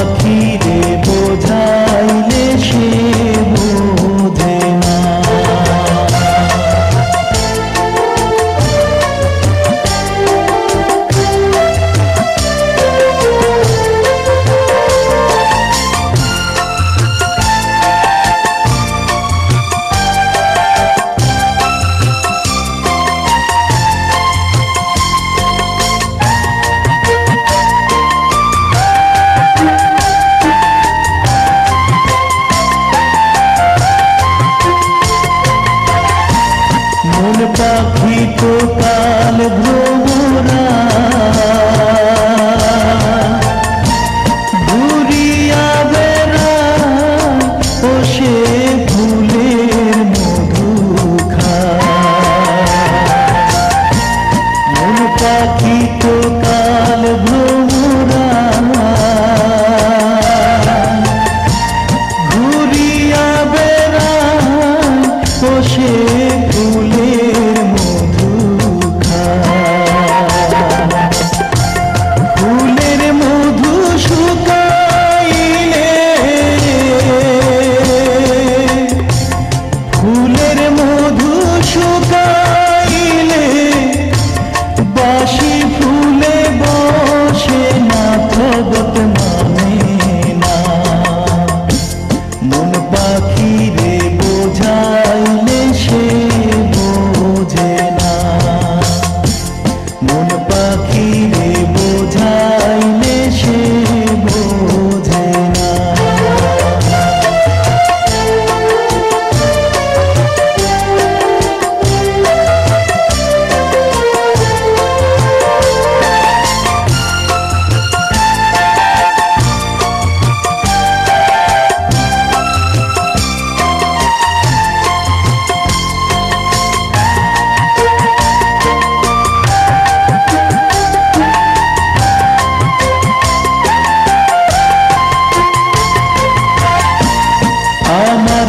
পাখিরে বোঝা কপাল ভ্রু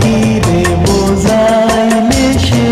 কি রে বোঝাইলে সে